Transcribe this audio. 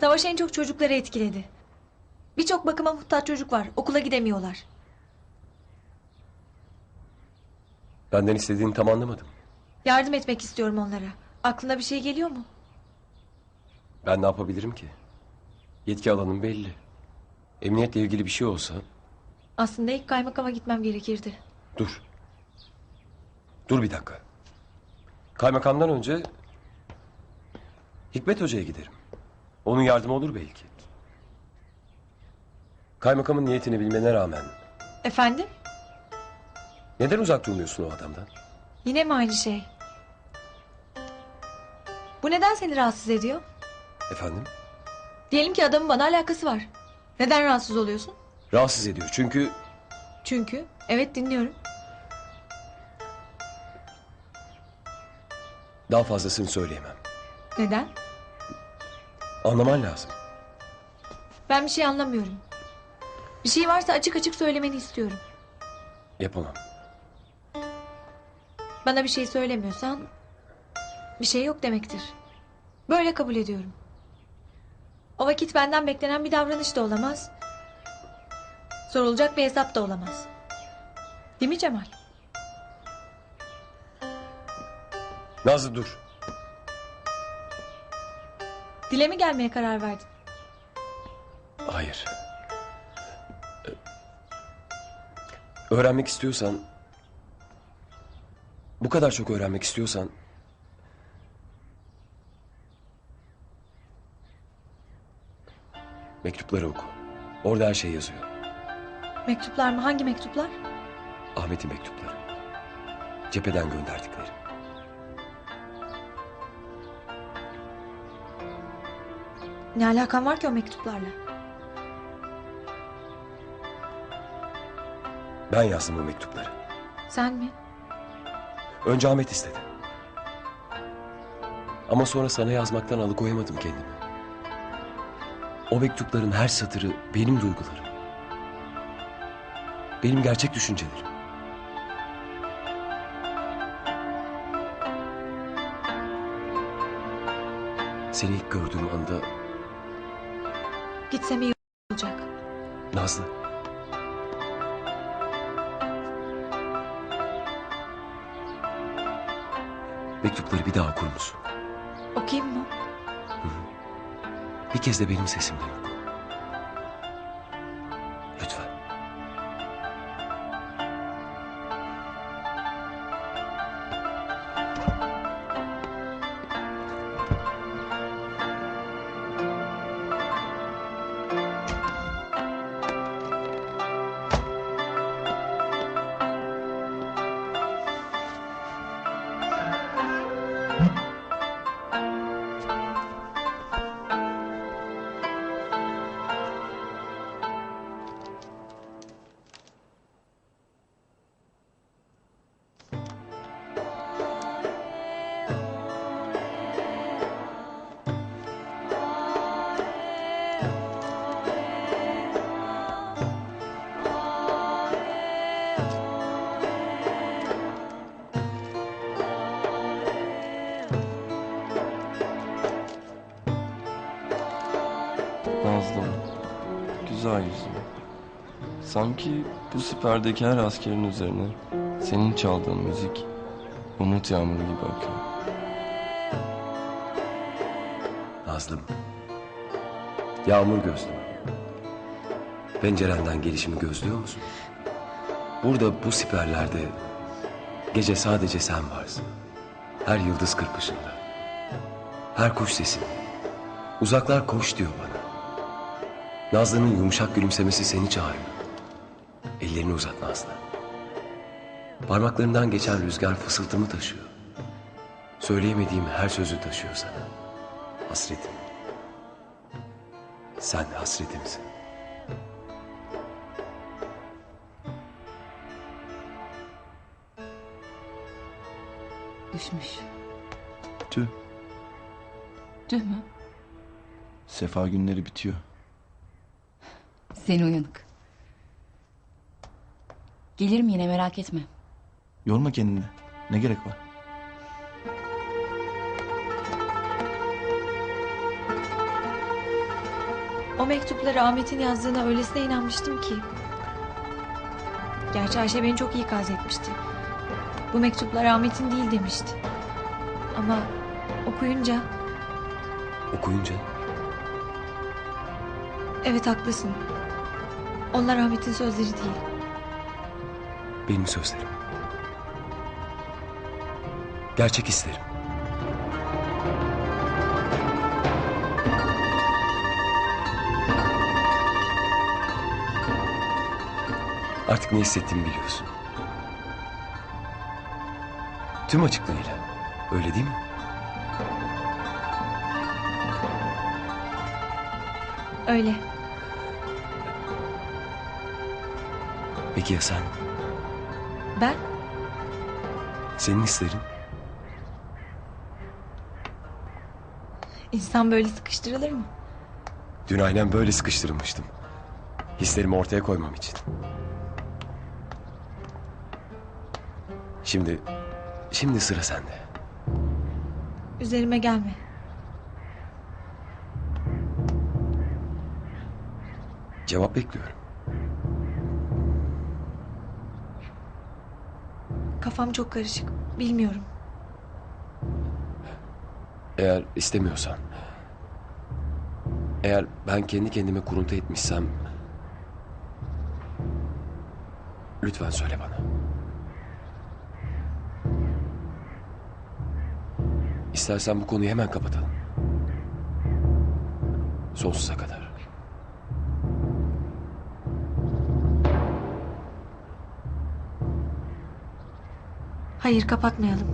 Savaş en çok çocukları etkiledi. Birçok bakıma muhtaç çocuk var. Okula gidemiyorlar. Benden istediğini tam anlamadım. Yardım etmek istiyorum onlara. Aklına bir şey geliyor mu? Ben ne yapabilirim ki? Yetki alanım belli. Emniyetle ilgili bir şey olsa... Aslında ilk kaymakama gitmem gerekirdi. Dur. Dur bir dakika. Kaymakamdan önce... Hikmet Hoca'ya giderim. Onun yardımı olur belki. Kaymakamın niyetini bilmene rağmen... Efendim? Neden uzak durmuyorsun o adamdan? Yine mi aynı şey? Bu neden seni rahatsız ediyor? Efendim? Diyelim ki adamın bana alakası var. Neden rahatsız oluyorsun? Rahatsız ediyor çünkü... Çünkü, evet dinliyorum. Daha fazlasını söyleyemem. Neden? Anlaman lazım. Ben bir şey anlamıyorum. Bir şey varsa açık açık söylemeni istiyorum. Yapamam. Bana bir şey söylemiyorsan bir şey yok demektir. Böyle kabul ediyorum. O vakit benden beklenen bir davranış da olamaz. Sorulacak bir hesap da olamaz. Değil mi Cemal? Nazlı dur. Dile mi gelmeye karar verdin? Hayır. Öğrenmek istiyorsan... Bu kadar çok öğrenmek istiyorsan... Mektupları oku. Orada her şey yazıyor. Mektuplar mı? Hangi mektuplar? Ahmet'in mektupları. Cepheden gönderdikleri. Ne alakan var ki o mektuplarla? Ben yazdım o mektupları. Sen mi? Önce Ahmet istedi. Ama sonra sana yazmaktan alıkoyamadım kendimi. O mektupların her satırı benim duygularım. Benim gerçek düşüncelerim. Seni ilk gördüğüm anda Gitsem iyi olacak. Nazlı. Mektupları bir daha okur musun? Okuyayım mı? Bir kez de benim sesimle oku. Lütfen. Güzel yüzüm. Sanki bu siperdeki her askerin üzerine senin çaldığın müzik umut yağmuru gibi akıyor. Nazlım. Yağmur gözlüm. Pencerenden gelişimi gözlüyor musun? Burada bu siperlerde gece sadece sen varsın. Her yıldız kırpışında. Her kuş sesinde. Uzaklar koş diyor bana. Nazlı'nın yumuşak gülümsemesi seni çağırıyor. Ellerini uzat Nazlı. Parmaklarından geçen rüzgar fısıltımı taşıyor. Söyleyemediğim her sözü taşıyor sana. Hasretim. Sen hasretimsin. Düşmüş. Tüh, Tüh mü? sefa günleri bitiyor. Seni uyanık. Gelirim yine merak etme. Yorma kendini. Ne gerek var? O mektupları Ahmet'in yazdığına öylesine inanmıştım ki. Gerçi Ayşe beni çok ikaz etmişti. Bu mektuplar Ahmet'in değil demişti. Ama okuyunca Okuyunca evet haklısın. Onlar Ahmet'in sözleri değil. benim sözlerim. Gerçek hislerim. Artık ne hissettiğimi biliyorsun. Tüm açıklığıyla. Öyle değil mi? Öyle. Peki ya sen? Ben Senin hislerin? insan böyle sıkıştırılır mı? Dün aynen böyle sıkıştırılmıştım. Hislerimi ortaya koymam için. Şimdi, şimdi sıra sende. Üzerime gelme. Cevap bekliyorum. Kafam çok karışık. Bilmiyorum. Eğer istemiyorsan... Eğer ben kendi kendime kuruntu etmişsem... Lütfen söyle bana. İstersen bu konuyu hemen kapatalım. Sonsuza kadar. Hayır kapatmayalım.